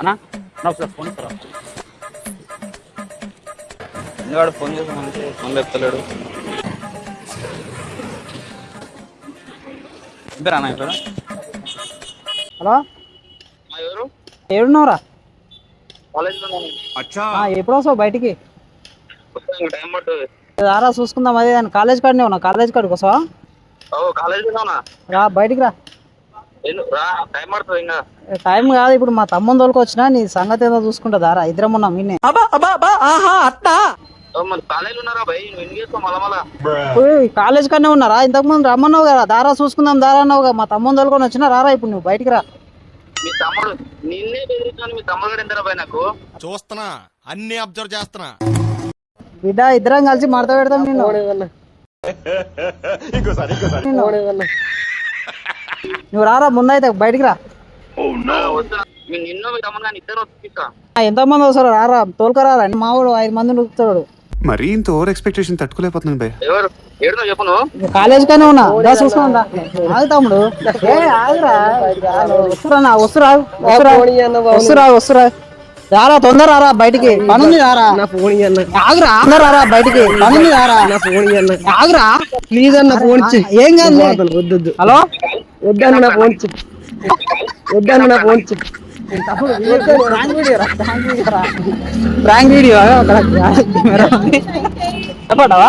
అన్నా? నా ఒకసారి ఫోన్ ఇస్తారా? ఎందుకంటే ఫోన్ ఫోన్ లేపుతలేడు ఇద్దరు అన్న ఇక్కడ? హలో? ఎవరు? ఏడున్నావురా? ఎప్పుడు వస్తావు బయటికి? రారా చూసుకుందాం అదే కాలేజ్ కాడనే ఉన్నా. కాలేజ్ కాడికి వస్తావా? ఓ కాలేజ్లో ఉన్నా. రా బయటికి రా. టైం కాదు ఇప్పుడు మా తమ్ముని తోలుకు వచ్చినా నీ సంగతి ఏదో చూసుకుంటా దారా. ఇద్దరం ఉన్నాం నిన్నే కాలేజ్ కాడనే ఉన్నారా ఇంతకు ముందు రమ్మన్నావు కదా దారా చూసుకుందాం దారా అన్నావు మా తమ్ముని తోలుకొని వచ్చినా రారా ఇప్పుడు నువ్వు బయటికి రా. మీ తమ్ముడు నిన్నే మీ తమ్ముడు నాకు? చూస్తున్నా అన్ని అబ్జర్వ్ చేస్తున్నా. బిడ్డ ఇద్దరం కలిసి మడత పెడతాం నిన్ను. నిన్ను. నువ్వు రారా ముందైతే బయటికి రా. ఎంతమంది వస్తారు రారా తోలుకరారా మావాడు ఐదు మంది నడుపుతాడు. మరీ ఇంత ఓవర్ ఎక్స్పెక్టేషన్ తట్టుకోలేకపోతున్నాను భయ్య. ఎవరు? ఏడునో చెప్పు నువ్వు. కాలేజ్ కానే ఉన్నా. దా ఆగు తమ్ముడు. ఏ ఆగురా. వస్తురా నా వస్తురా వస్తురా. వస్తురా రారా తొందర రారా బయటికి. పనుంది రారా. ఆగురా తొందర రారా బయటికి. పనుంది రారా. ఆగురా. ప్లీజ్ అన్న ఫోన్ ఏం కాదు హలో? వద్దన్న నా ఫోన్ నా ప్రాంక్ వీడియో చెప్పడవా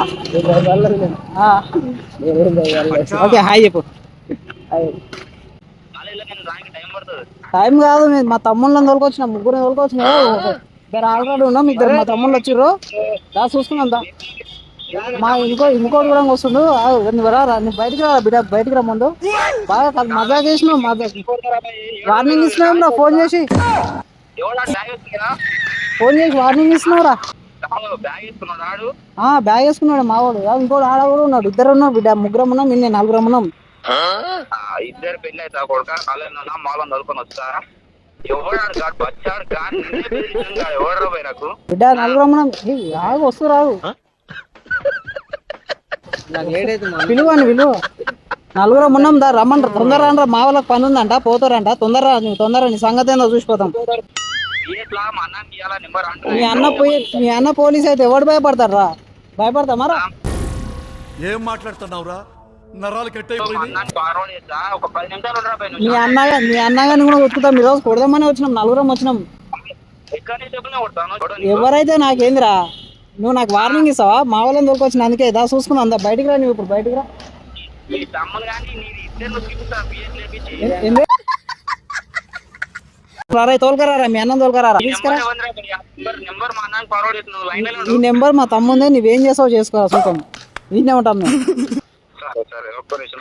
ఓకే హాయ్ చెప్పు. టైం కాదు మా తమ్ముళ్ళని తోలుకొచ్చిన ముగ్గురు తోలుకొచ్చిన. ఆల్రెడీ ఉన్నాం ఇద్దరు మా తమ్ముళ్ళు వచ్చిర్రు. దా చూసుకున్నాం దా. మా ఇంకో ఇంకోటి కూడా వస్తుండు. ఆగు, నువ్వు రా రా, నువ్వు బయటికి రా బిడ్డ బయటికి రా ముందు. బాగా కాదు మజా చేసినావు మజా వార్నింగ్ ఇస్తున్నావు రా ఫోన్ చేసి. ఫోన్ చేసి వార్నింగ్ ఇస్తున్నావు రా. బ్యాగ్ వేసుకున్నాడు ఆడు? ఆ, బ్యాగ్ వేసుకున్నాడు మావాడు. ఇంకోటి ఆడ కూడా ఉన్నాడు. ఇద్దరు ఉన్నాం బిడ్డ ముగ్గురం ఉన్నాం నిన్న నలుగురం ఉన్నాం. ఆ, ఇద్దరు పెళ్ళి అవుతా కొడుక కాలేజ్ ఉన్నా మాలను తోలుకొని వస్తా ఎవడాడు కాదు బచ్చాడు కానీ ఎవడరా పోయి నాకు? బిడ్డ నలుగురం ఉన్నాం. వస్తూ రాగు పిలువని విలువ నలుగురం ఉన్నాం దా రమ్మని తొందర రా మా వాళ్ళకి పని ఉందంట పోతారంట. తొందర రా, నువ్వు తొందర నీ సంగతి ఏందో చూసిపోతాం. మా మీ అన్న పోయి మీ అన్న పోలీస్ అయితే ఎవడు భయపడతారు రా? భయపడతామారా ఏం మాట్లాడుతున్నావురా? మా మీ అన్నగా మీ అన్నగాని కూడా కొట్టుతాం ఈ రోజు కొడదామని వచ్చినాం నలుగురం వచ్చినాం. ఎవరైతే నాకేందిరా? నువ్వు నాకు వార్నింగ్ ఇస్తావా? మా వాళ్ళని తోలుకొచ్చిన అందుకే దా చూసుకుందాం అందా బయటికి రా నువ్వు ఇప్పుడు బయటికి రా. మీ రారా తోలుకరారా అన్నం తోలుకరారా? తీసుకురా. ఈ నెంబర్ మా తమ్ముందే నువ్వేం చేస్తావు చేసుకో. చూద్దాం వీటినే ఉంటాం మేము. సరే సరే ఒక్క నిమిషం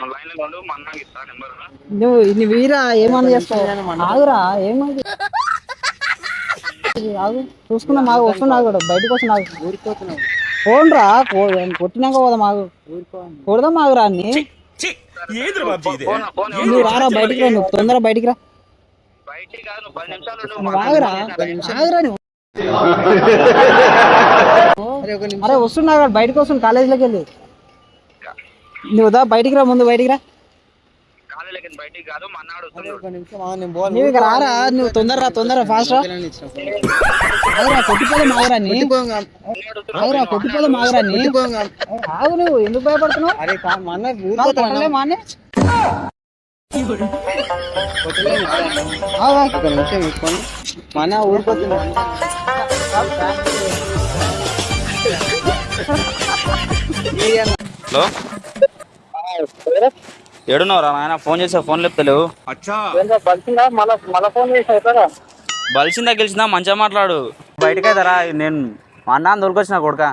నువ్వు నువ్వు వీరా ఏమన్నా చేసుకో ఆగురా ఆగు చూసుకున్నా మాకు వస్తున్నా కూడా బయటకు వస్తున్నా ఊరిపోతున్నావు ఫోన్ రా కో- కొట్టినాక పోదాం ఆగు కొడదాం ఫోన్ ఫోన్ నువ్వు రారా బయటికి రా నువ్వు తొందర బయటికి రా. ఆగురా ఆగురా నువ్వు. అరే వస్తున్నా బయటకు వస్తున్నా కాలేజీలోకి వెళ్ళి. నువ్వు దా బయటికి రా ముందు బయటికి రా. బయటికి కాదు వస్తున్నాడు. నువ్వు రారా? నువ్వు ఫాస్ట్ రా? కొట్టిపోదాం కొట్టిపోదాం ఆగు నువ్వు ఎందుకు భయపడుతున్నావు? అరే మానే హలో? ఏడున్నావురా నాయన? ఫోన్ చేసా ఫోన్ లేపుతలేవు మళ్ళా మళ్ళా ఫోన్ చేసి బలిసిందా గెలిచిందా మంచిగా మాట్లాడు. బయటకి అవుతారా నేను మా అన్న దొరికొచ్చిన కొడుక.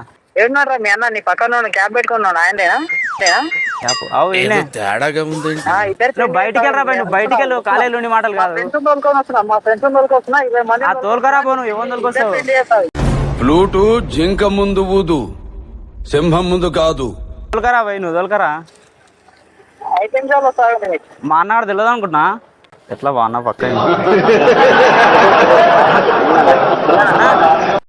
ఏడున్నారా మీ అన్న? నీ పక్కన క్యాబ్ పెట్టుకున్నాడు ఈయనే. తేడాగా ఉంది బయటికి వెళ్ళరా బయటికి వెళ్ళు. కాలేజీలో ఉండి మాటలు కాదు. మా ఫ్రెండ్స్ తోలుకరా పో నువ్వు ఎవరు తోలుకొస్తావు? ప్లూటు జింక ముందు ఊదు సింహం ముందు కాదు. తోలుకరా పోయి నువ్వు తోలుకరా? మా అన్నాడు తెలియదు అనుకుంటున్నా. ఎట్లా బా అన్న పక్క